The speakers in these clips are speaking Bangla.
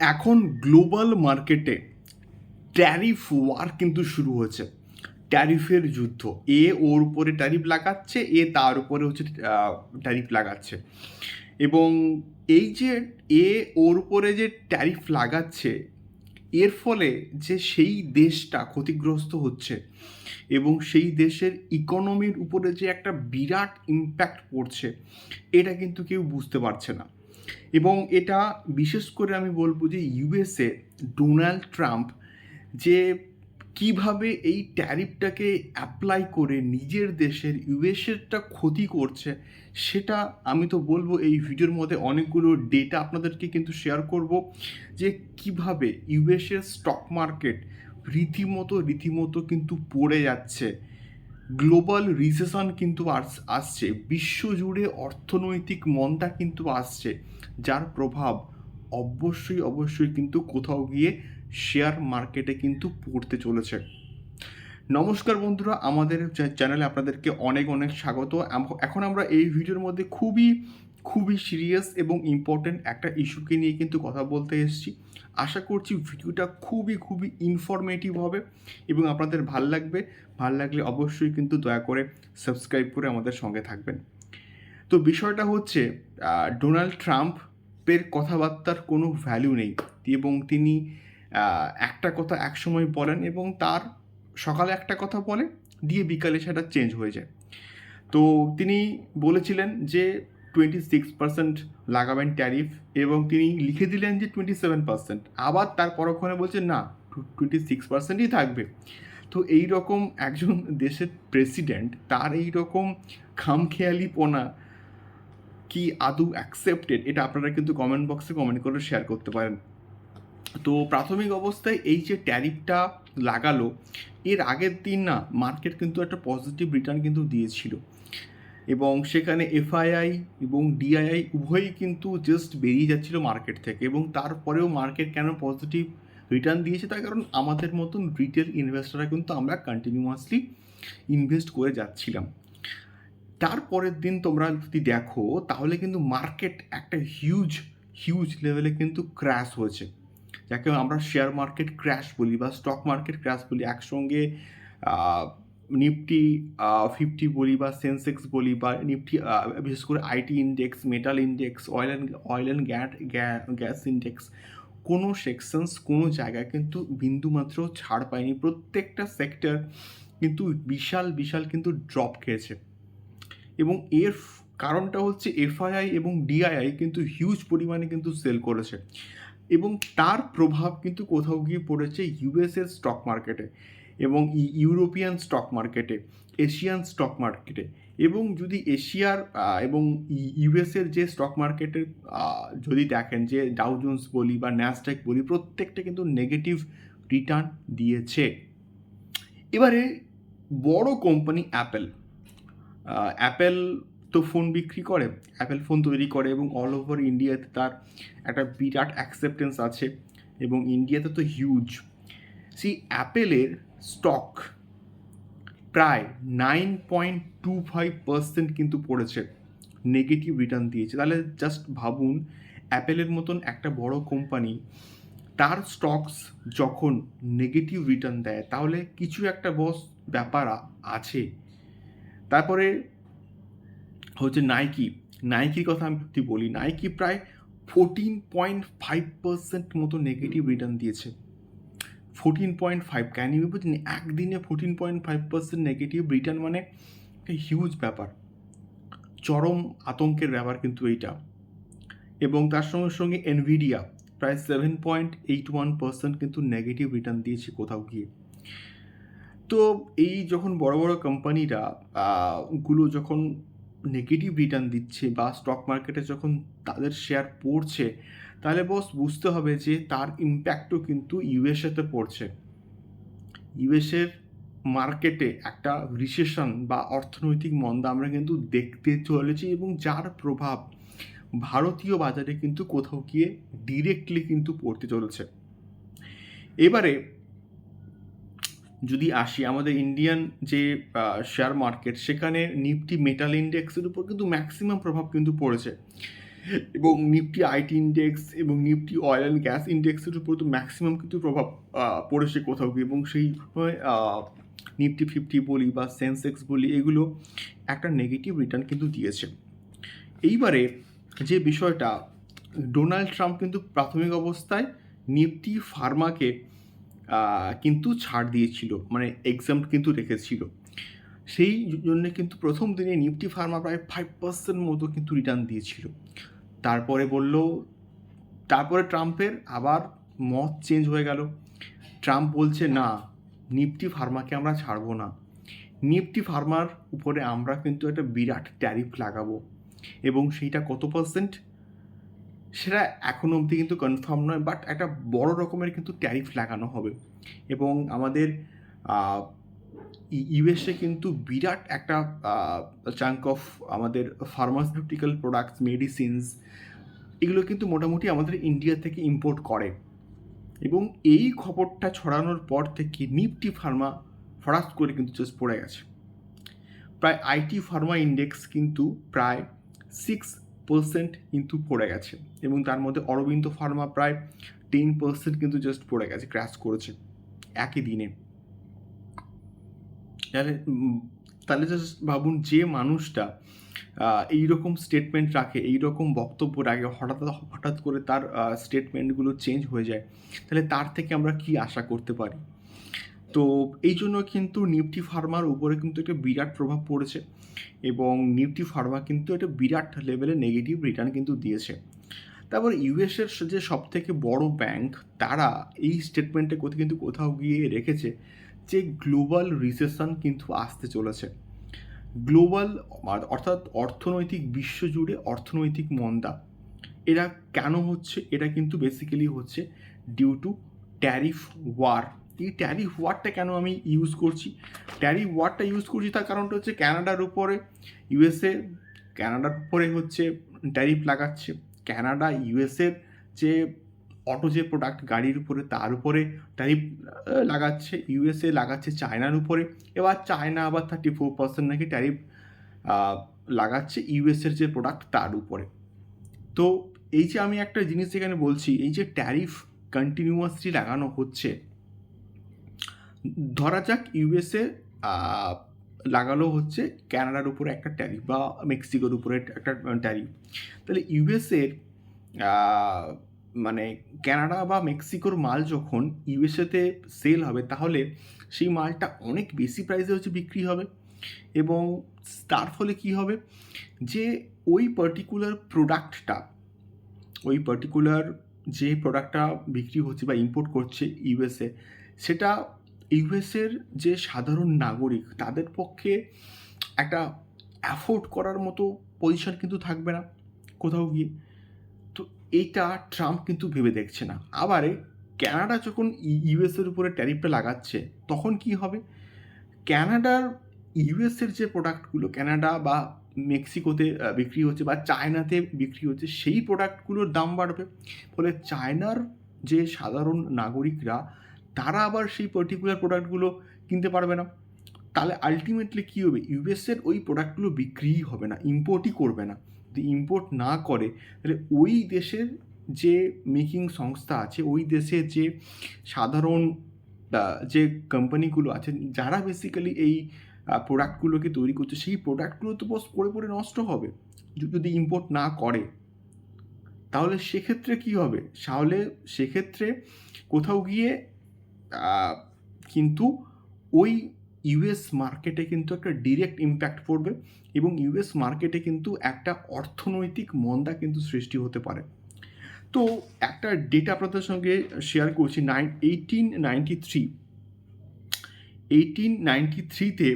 এখন গ্লোবাল মার্কেটে ট্যারিফ ওয়ার কিন্তু শুরু হয়েছে। ট্যারিফের যুদ্ধ। এ ওর উপরে ট্যারিফ লাগাচ্ছে, এ তার উপরে হচ্ছে ট্যারিফ লাগাচ্ছে। এবং এই যে এ ওর উপরে যে ট্যারিফ লাগাচ্ছে, এর ফলে যে সেই দেশটা ক্ষতিগ্রস্ত হচ্ছে এবং সেই দেশের ইকোনমির উপরে যে একটা বিরাট ইম্প্যাক্ট পড়ছে, এটা কিন্তু কেউ বুঝতে পারছে না। এবং এটা বিশেষ করে আমি বলব যে ইউএসএ ডোনাল্ড ট্রাম্প যে কীভাবে এই ট্যারিফটাকে অ্যাপ্লাই করে নিজের দেশের ইউএসএরটা ক্ষতি করছে, সেটা আমি তো বলব এই ভিডিওর মধ্যে অনেকগুলো ডেটা আপনাদেরকে কিন্তু শেয়ার করব যে কীভাবে ইউএসএর স্টক মার্কেট রীতিমতো রীতিমতো কিন্তু পড়ে যাচ্ছে। গ্লোবাল রিসেশন কিন্তু আস- আসছে। বিশ্বজুড়ে অর্থনৈতিক মন্দা কিন্তু আসছে, যার প্রভাব অবশ্যই অবশ্যই কিন্তু কোথাও গিয়ে শেয়ার মার্কেটে কিন্তু পড়তে চলেছে। নমস্কার বন্ধুরা, আমাদের চ্যানেলে আপনাদেরকে অনেক অনেক স্বাগত। এখন আমরা এই ভিডিওর মধ্যে খুবই খুবই সিরিয়াস এবং ইম্পর্ট্যান্ট একটা ইস্যুকে নিয়ে কিন্তু কথা বলতে এসেছি। আশা করছি ভিডিওটা খুবই খুবই ইনফরমেটিভ হবে এবং আপনাদের ভালো লাগবে। ভালো লাগলে অবশ্যই কিন্তু দয়া করে সাবস্ক্রাইব করে আমাদের সঙ্গে থাকবেন। তো বিষয়টা হচ্ছে ডোনাল্ড ট্রাম্পের কথাবার্তার কোনো ভ্যালু নেই। এবং তিনি একটা কথা একসময় বলেন এবং তার সকালে একটা কথা বলে, দিয়ে বিকালে সেটা চেঞ্জ হয়ে যায়। তো তিনি বলেছিলেন যে টোয়েন্টি সিক্স পার্সেন্ট লাগাবেন ট্যারিফ এবং তিনি লিখে দিলেন যে টোয়েন্টি সেভেন পার্সেন্ট আবার তার পরক্ষণে বলছেন না টোয়েন্টি সিক্স পার্সেন্টই থাকবে। তো এই রকম একজন দেশের প্রেসিডেন্ট তার এই রকম খামখেয়ালিপনা কি আদৌ অ্যাকসেপ্টেড এটা আপনারা কিন্তু কমেন্ট বক্সে কমেন্ট করে শেয়ার করতে পারেন। তো প্রাথমিক অবস্থায় এই যে ট্যারিফটা লাগালো, এর আগের দিন না মার্কেট কিন্তু একটা পজিটিভ রিটার্ন কিন্তু দিয়েছিল। এবং সেখানে এফআইআই এবং ডিআইআই উভয়ই কিন্তু জাস্ট বেরিয়ে যাচ্ছিল মার্কেট থেকে এবং তারপরেও মার্কেট কেন পজিটিভ রিটার্ন দিয়েছে তার কারণ আমাদের মতন রিটেল ইনভেস্টররা কিন্তু আমরা কন্টিনিউয়াসলি ইনভেস্ট করে যাচ্ছিলাম। তারপরের দিন তোমরা যদি দেখো, তাহলে কিন্তু মার্কেট একটা হিউজ হিউজ লেভেলে কিন্তু ক্র্যাশ হয়েছে। যাকে আমরা শেয়ার মার্কেট ক্র্যাশ বলি বা স্টক মার্কেট ক্র্যাশ বলি, একসঙ্গে নিফটি ফিফটি বলি বা সেন্সেক্স বলি বা নিফটি বিশেষ করে IT index, metal index, oil and oil and gas index, কোনো সেকশনস, কোনো জায়গায় কিন্তু বিন্দুমাত্র ছাড় পায়নি। প্রত্যেকটা সেক্টর কিন্তু বিশাল বিশাল কিন্তু ড্রপ খেয়েছে। এবং এর কারণটা হচ্ছে এফআইআই এবং ডিআইআই কিন্তু হিউজ পরিমাণে কিন্তু সেল করেছে। এবং তার প্রভাব কিন্তু কোথাও গিয়ে পড়েছে ইউএসএর স্টক মার্কেটে। এবং ইউরোপিয়ান স্টক মার্কেটে, এশিয়ান স্টক মার্কেটে এবং যদি এশিয়ার এবং ইউএসের যে স্টক মার্কেটের যদি দেখেন যে ডাউজন্স বলি বা ন্যাসডেক বলি, প্রত্যেকটা কিন্তু নেগেটিভ রিটার্ন দিয়েছে। এবারে বড় কোম্পানি অ্যাপেল অ্যাপেল তো ফোন বিক্রি করে, অ্যাপেল ফোন তৈরি করে এবং অল ওভার ইন্ডিয়াতে তার একটা বিরাট অ্যাকসেপ্টেন্স আছে এবং ইন্ডিয়াতে তো হিউজ সেই অ্যাপেলের স্টক প্রায় nine point two five percent কিন্তু পড়েছে নেগেটিভ রিটার্ন দিয়েছে। তাহলে জাস্ট ভাবুন, অ্যাপেলের মতন একটা বড় কোম্পানি তার স্টকস যখন নেগেটিভ রিটার্ন দেয়, তাহলে কিছু একটা বস ব্যাপার আছে। তারপরে হচ্ছে নাইকি নাইকির কথা আমি যদি বলি নাইকি প্রায় ফোরটিন পয়েন্ট ফাইভ পার্সেন্ট মতো নেগেটিভ রিটার্ন দিয়েছে। Fourteen point five can you বুঝলেন একদিনে fourteen point five percent negative return মানে হিউজ ব্যাপার। চরম আতঙ্কের ব্যাপার কিন্তু এইটা। এবং তার সঙ্গে সঙ্গে এনভিডিয়া প্রায় seven point eight one percent কিন্তু নেগেটিভ রিটার্ন দিয়েছে কোথাও গিয়ে। তো এই যখন বড় বড় কোম্পানিরা গুলো যখন নেগেটিভ রিটার্ন দিচ্ছে বা স্টক মার্কেটে যখন তাদের শেয়ার পড়ছে তাহলে বস বুঝতে হবে যে তার ইম্প্যাক্টও কিন্তু ইউএসএতে পড়ছে। ইউএসের মার্কেটে একটা রিসেশন বা অর্থনৈতিক মন্দা আমরা কিন্তু দেখতে চলেছি এবং যার প্রভাব ভারতীয় বাজারে কিন্তু কোথাও গিয়ে ডিরেক্টলি কিন্তু পড়তে চলেছে। এবারে যদি আসি, আমাদের ইন্ডিয়ান যে শেয়ার মার্কেট সেখানে নিফটি মেটাল ইন্ডেক্সের উপর কিন্তু ম্যাক্সিমাম প্রভাব কিন্তু পড়েছে। এবং নিফটি আইটি ইন্ডেক্স এবং নিফটি অয়েল অ্যান্ড গ্যাস ইন্ডেক্সের উপর তো ম্যাক্সিমাম কিন্তু প্রভাব পড়েছে কোথাও এবং সেই নিফটি ফিফটি বলি বা সেন্সেক্স বলি এগুলো একটা নেগেটিভ রিটার্ন কিন্তু দিয়েছে। এইবারে যে বিষয়টা, ডোনাল্ড ট্রাম্প কিন্তু প্রাথমিক অবস্থায় নিফটি ফার্মাকে কিন্তু ছাড় দিয়েছিল মানে এক্সাম কিন্তু রেখেছিল। সেই জন্য কিন্তু প্রথম দিনে নিফটি ফার্মা প্রায় ফাইভ পার্সেন্ট মতো কিন্তু রিটার্ন দিয়েছিল। তারপরে বলল, তারপরে ট্রাম্পের আবার মত চেঞ্জ হয়ে গেল। ট্রাম্প বলছে, না, নিফটি ফার্মাকে আমরা ছাড়বো না। নিফটি ফার্মার উপরে আমরা কিন্তু একটা বিরাট ট্যারিফ লাগাবো। এবং সেইটা কত পার্সেন্ট সেটা এখনও অবধি কিন্তু কনফার্ম নয় বাট একটা বড় রকমের কিন্তু ট্যারিফ লাগানো হবে। এবং আমাদের ইউএসএ কিন্তু বিরাট একটা চাঙ্ক অফ আমাদের ফার্মাসিউটিক্যাল প্রোডাক্টস মেডিসিনস এগুলো কিন্তু মোটামুটি আমাদের ইন্ডিয়া থেকে ইম্পোর্ট করে। এবং এই খবরটা ছড়ানোর পর থেকে নিফটি ফার্মা ফরাস করে কিন্তু জাস্ট পড়ে গেছে। প্রায় আইটি ফার্মা ইন্ডেক্স কিন্তু প্রায় সিক্স পার্সেন্ট কিন্তু পড়ে গেছে। এবং তার মধ্যে অরবিন্দ ফার্মা প্রায় টেন পার্সেন্ট কিন্তু জাস্ট পড়ে গেছে ক্র্যাশ করেছে। একই দিনে। তাহলে তাহলে জাস্ট ভাবুন যে মানুষটা এইরকম স্টেটমেন্ট রাখে, এইরকম বক্তব্য রাখে, হঠাৎ হঠাৎ করে তার স্টেটমেন্টগুলো চেঞ্জ হয়ে যায়, তাহলে তার থেকে আমরা কি আশা করতে পারি? তো এই জন্য কিন্তু নিফটি ফার্মার উপরে কিন্তু একটা বিরাট প্রভাব পড়েছে এবং নিফটি ফার্মা কিন্তু একটা বিরাট লেভেলে নেগেটিভ রিটার্ন কিন্তু দিয়েছে। তারপর ইউএসের যে সব থেকে বড় ব্যাংক তারা এই স্টেটমেন্টে কোথাও কিন্তু কোথাও গিয়ে রেখেছে যে গ্লোবাল রিসেশন কিন্তু আসতে চলেছে। গ্লোবাল অর্থাৎ অর্থনৈতিক বিশ্বজুড়ে অর্থনৈতিক মন্দা, এরা কেন হচ্ছে? এটা কিন্তু বেসিক্যালি হচ্ছে ডিউ টু ট্যারিফ ওয়ার এই ট্যারিফ ওয়ারটা কেন আমি ইউজ করছি? ট্যারিফ ওয়ারটা ইউজ করছি তার কারণটা হচ্ছে ক্যানাডার উপরে ইউএসএ ক্যানাডার উপরে হচ্ছে ট্যারিফ লাগাচ্ছে। ক্যানাডা ইউএসএর যে অটো যে প্রোডাক্ট গাড়ির উপরে, তার উপরে ট্যারিফ লাগাচ্ছে ইউএসএ লাগাচ্ছে চায়নার উপরে, এবার চায়না আবার থার্টি ফোর পার্সেন্ট নাকি ট্যারিফ লাগাচ্ছে ইউএসের যে প্রোডাক্ট তার উপরে। তো এই যে আমি একটা জিনিস এখানে বলছি, এই যে ট্যারিফ কন্টিনিউয়াসলি লাগানো হচ্ছে, ধরা যাক ইউএসএ লাগালো হচ্ছে ক্যানাডার উপরে একটা ট্যারিফ বা মেক্সিকোর উপরে একটা ট্যারিফ তাহলে ইউএসএর মানে ক্যানাডা বা মেক্সিকোর মাল যখন ইউএসএতে সেল হবে, তাহলে সেই মালটা অনেক বেশি প্রাইসে হচ্ছে বিক্রি হবে। এবং তার ফলে কি হবে? যে ওই পার্টিকুলার প্রোডাক্টটা ওই পার্টিকুলার যে প্রোডাক্টটা বিক্রি হচ্ছে বা ইম্পোর্ট করছে ইউএসএ, সেটা ইউএসের যে সাধারণ নাগরিক, তাদের পক্ষে একটা অ্যাফোর্ড করার মতো পজিশন কিন্তু থাকবে না কোথাও গিয়ে। এইটা ট্রাম্প কিন্তু ভেবে দেখছে না। আবারে ক্যানাডা যখন ইউএসের উপরে ট্যারিফটা লাগাচ্ছে, তখন কি হবে? ক্যানাডার ইউএসের যে প্রোডাক্টগুলো, ক্যানাডা বা মেক্সিকোতে বিক্রি হচ্ছে বা চায়নাতে বিক্রি হচ্ছে, সেই প্রোডাক্টগুলোর দাম বাড়বে। ফলে চায়নার যে সাধারণ নাগরিকরা, তারা আবার সেই পার্টিকুলার প্রোডাক্টগুলো কিনতে পারবে না। তাহলে আলটিমেটলি কী হবে? ইউএসের ওই প্রোডাক্টগুলো বিক্রিই হবে না ইম্পোর্টই করবে না। ইম্পোর্ট না করে, তাহলে ওই দেশের যে মেকিং সংস্থা আছে, ওই দেশের যে সাধারণ যে কোম্পানিগুলো আছে, যারা বেসিক্যালি এই প্রোডাক্টগুলোকে তৈরি করছে, সেই প্রোডাক্টগুলো তো বস পড়ে পড়ে নষ্ট হবে। যদি ইম্পোর্ট না করে, তাহলে সেক্ষেত্রে কি হবে? তাহলে সেক্ষেত্রে কোথাও গিয়ে কিন্তু ওই ইউএস মার্কেটে কিন্তু একটা ডিরেক্ট ইম্প্যাক্ট পড়বে এবং ইউএস মার্কেটে কিন্তু একটা অর্থনৈতিক মন্দা কিন্তু সৃষ্টি হতে পারে। তো একটা ডেটা আপনাদের সঙ্গে শেয়ার করছি nine eighteen ninety three eighteen ninety থ্রিতে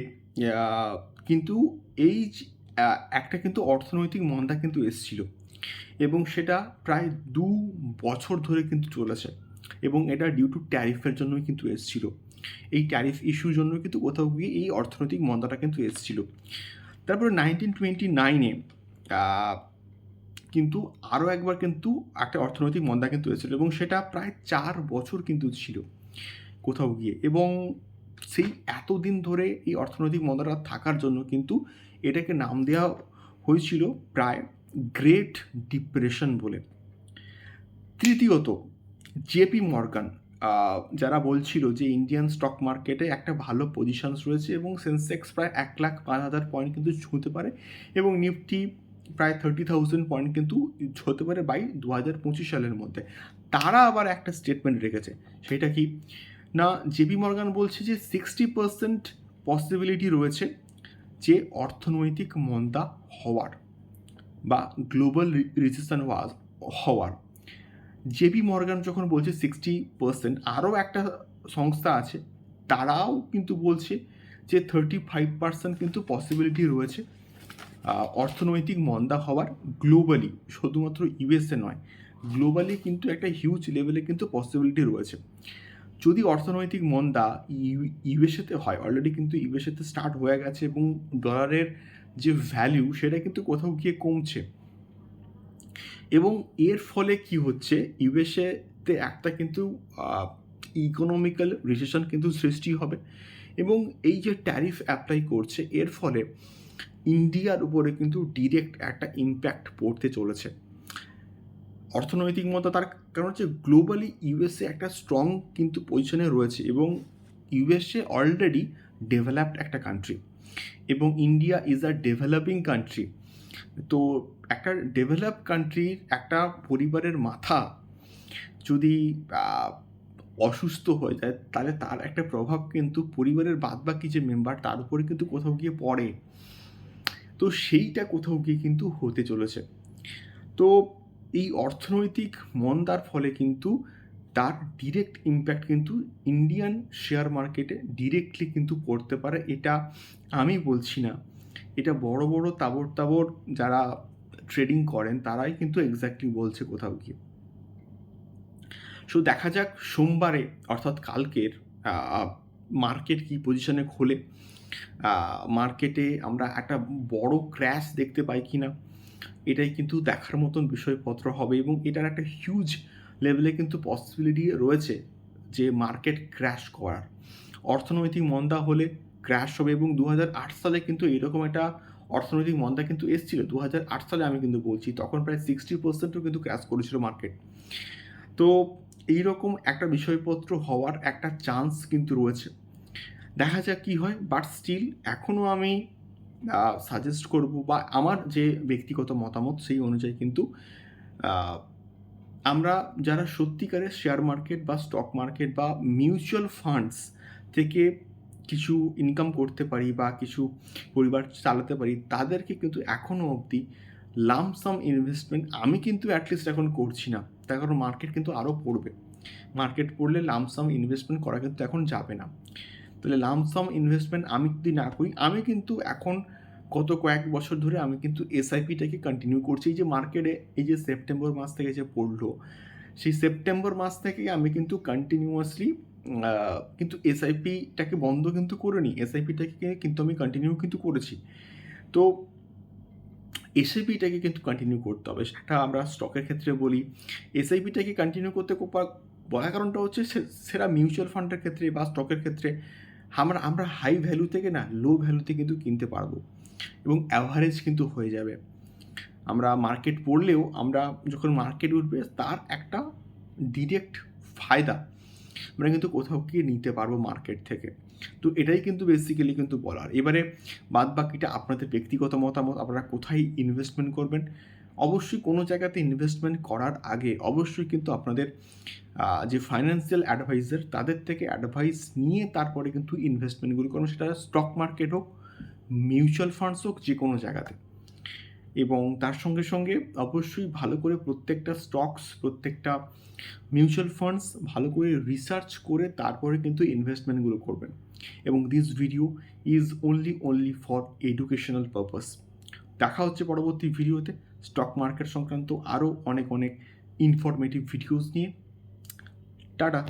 কিন্তু এই একটা কিন্তু অর্থনৈতিক মন্দা কিন্তু এসছিল এবং সেটা প্রায় দু বছর ধরে কিন্তু চলেছে। এবং এটা ডিউ টু ট্যারিফের জন্যই কিন্তু এসছিল। এই ট্যারিফ ইস্যুর জন্য কিন্তু কোথাও গিয়ে এই অর্থনৈতিক মন্দাটা কিন্তু এসছিল। তারপরে নাইনটিন টোয়েন্টি নাইনে কিন্তু আরও একবার কিন্তু একটা অর্থনৈতিক মন্দা কিন্তু এসেছিল এবং সেটা প্রায় চার বছর কিন্তু ছিল কোথাও গিয়ে এবং সেই এতদিন ধরে এই অর্থনৈতিক মন্দাটা থাকার জন্য কিন্তু এটাকে নাম দেওয়া হয়েছিল প্রায় গ্রেট ডিপ্রেশন বলে। তৃতীয়ত জেপি মর্গান যারা বলছিল যে ইন্ডিয়ান স্টক মার্কেটে একটা ভালো পজিশনস রয়েছে এবং সেন্সেক্স প্রায় এক লাখ পাঁচ হাজার পয়েন্ট কিন্তু ছুঁতে পারে এবং নিফটি প্রায় থার্টি থাউজেন্ড পয়েন্ট কিন্তু হতে পারে বাই দু হাজার পঁচিশ সালের মধ্যে। তারা আবার একটা স্টেটমেন্ট রেখেছে, সেটা কি? না জেপি মর্গান বলছে যে সিক্সটি পার্সেন্ট পসিবিলিটি রয়েছে যে অর্থনৈতিক মন্দা হওয়ার বা গ্লোবাল রিসেশন হওয়ার। জেপি মর্গান যখন বলছে সিক্সটি পার্সেন্ট আরও একটা সংস্থা আছে, তারাও কিন্তু বলছে যে থার্টি ফাইভ পার্সেন্ট কিন্তু পসিবিলিটি রয়েছে অর্থনৈতিক মন্দা হওয়ার গ্লোবালি শুধুমাত্র ইউএসএ নয় গ্লোবালি কিন্তু একটা হিউজ লেভেলে কিন্তু পসিবিলিটি রয়েছে। যদি অর্থনৈতিক মন্দা ইউএসএতে হয় অলরেডি কিন্তু ইউএসএতে স্টার্ট হয়ে গেছে এবং ডলারের যে ভ্যালু সেটা কিন্তু কোথাও গিয়ে কমছে। এবং এর ফলে কি হচ্ছে? ইউএসএতে একটা কিন্তু ইকোনমিক্যাল রিসেশন কিন্তু সৃষ্টি হবে। এবং এই যে ট্যারিফ অ্যাপ্লাই করছে, এর ফলে ইন্ডিয়ার উপরে কিন্তু ডিরেক্ট একটা ইম্প্যাক্ট পড়তে চলেছে। অর্থনৈতিক মতো তার কারণ হচ্ছে গ্লোবালি ইউএসএ একটা স্ট্রং কিন্তু পজিশনে রয়েছে এবং ইউএসএ অলরেডি ডেভেলপড একটা কান্ট্রি এবং India is a developing country তো একটা ডেভেলপ কান্ট্রির একটা পরিবারের মাথা যদি অসুস্থ হয়ে যায়, তাহলে তার একটা প্রভাব কিন্তু পরিবারের বাদ বাকি যে মেম্বার তার উপরে কিন্তু কোথাও গিয়ে পড়ে। তো সেইটা কোথাও গিয়ে কিন্তু হতে চলেছে। তো এই অর্থনৈতিক মন্দার ফলে কিন্তু তার ডিরেক্ট ইম্প্যাক্ট কিন্তু ইন্ডিয়ান শেয়ার মার্কেটে ডিরেক্টলি কিন্তু পড়তে পারে। এটা আমি বলছি না। এটা বড় বড় তাবর তাবর যারা ট্রেডিং করেন, তারাই কিন্তু এক্স্যাক্টলি বলছে কোথাও গিয়ে। সো দেখা যাক সোমবারে, অর্থাৎ কালকের মার্কেট কি পজিশনে খোলে। মার্কেটে আমরা একটা বড় ক্র্যাশ দেখতে পাই কি না এটাই কিন্তু দেখার মতন বিষয়পত্র হবে এবং এটার একটা হিউজ লেভেলে কিন্তু পসিবিলিটি রয়েছে যে মার্কেট ক্র্যাশ করার। অর্থনৈতিক মন্দা হলে ক্র্যাশ হবে এবং দু হাজার আট সালে কিন্তু এরকম একটা অর্থনৈতিক মন্দা কিন্তু এসেছিল। দু হাজার আট সালে আমি কিন্তু বলছি, তখন প্রায় সিক্সটি পার্সেন্টও কিন্তু ক্র্যাশ করেছিল মার্কেট তো এইরকম একটা বিষয়পত্র হওয়ার একটা চান্স কিন্তু রয়েছে। দেখা যাক কী হয় বাট স্টিল এখনও আমি সাজেস্ট করব বা আমার যে ব্যক্তিগত মতামত সেই অনুযায়ী কিন্তু আমরা যারা সত্যিকারের শেয়ার মার্কেট বা স্টক মার্কেট বা মিউচুয়াল ফান্ডস থেকে কিছু ইনকাম করতে পারি বা কিছু পরিবার চালাতে পারি, তাদেরকে কিন্তু এখনও অবধি লামসাম ইনভেস্টমেন্ট আমি কিন্তু অ্যাটলিস্ট এখন করছি না। তার কারণ মার্কেট কিন্তু আরও পড়বে। মার্কেট পড়লে লামসাম ইনভেস্টমেন্ট করা কিন্তু এখন যাবে না। তাহলে লামসাম ইনভেস্টমেন্ট আমি যদি না করি, আমি কিন্তু এখন গত কয়েক বছর ধরে আমি কিন্তু এসআইপিটাকে কন্টিনিউ করছি। এই যে মার্কেটে এই যে সেপ্টেম্বর মাস থেকে যে পড়ল সেই সেপ্টেম্বর মাস থেকে আমি কিন্তু কন্টিনিউয়াসলি কিন্তু এসআইপিটাকে বন্ধ কিন্তু করিনি। এসআইপিটাকে কিন্তু আমি কন্টিনিউ কিন্তু করেছি। তো এসআইপিটাকে কিন্তু কন্টিনিউ করতে হবে, সেটা আমরা স্টকের ক্ষেত্রে বলি। এসআইপিটাকে কন্টিনিউ করতে বলার কারণটা হচ্ছে সেটা মিউচুয়াল ফান্ডের ক্ষেত্রে বা স্টকের ক্ষেত্রে আমরা আমরা হাই ভ্যালু থেকে না লো ভ্যালুতে কিন্তু কিনতে পারব। এবং অ্যাভারেজ কিন্তু হয়ে যাবে। আমরা মার্কেট পড়লেও আমরা যখন মার্কেট উঠবে, তার একটা ডিরেক্ট ফায়দা আমরা কিন্তু কোথাও গিয়ে নিতে পারব মার্কেট থেকে। তো এটাই কিন্তু বেসিক্যালি কিন্তু বলার। এবারে বাদ বাকিটা আপনাদের ব্যক্তিগত মতামত, আপনারা কোথায় ইনভেস্টমেন্ট করবেন? অবশ্যই কোনো জায়গাতে ইনভেস্টমেন্ট করার আগে অবশ্যই কিন্তু আপনাদের যে ফাইন্যান্সিয়াল অ্যাডভাইজার তাদের থেকে অ্যাডভাইস নিয়ে তারপরে কিন্তু ইনভেস্টমেন্টগুলো করুন। সেটা স্টক মার্কেট হোক মিউচুয়াল ফান্ডস হোক যে কোনো জায়গাতে। এবং তার সঙ্গে সঙ্গে অবশ্যই ভালো করে প্রত্যেকটা স্টকস প্রত্যেকটা মিউচুয়াল ফান্ডস ভালো করে রিসার্চ করে তারপরে কিন্তু ইনভেস্টমেন্টগুলো করবেন। এবং this video is only only for educational purpose দেখা হচ্ছে পরবর্তী ভিডিওতে স্টক মার্কেট সংক্রান্ত আরও অনেক অনেক ইনফরমেটিভ ভিডিওস নিয়ে। টাটা!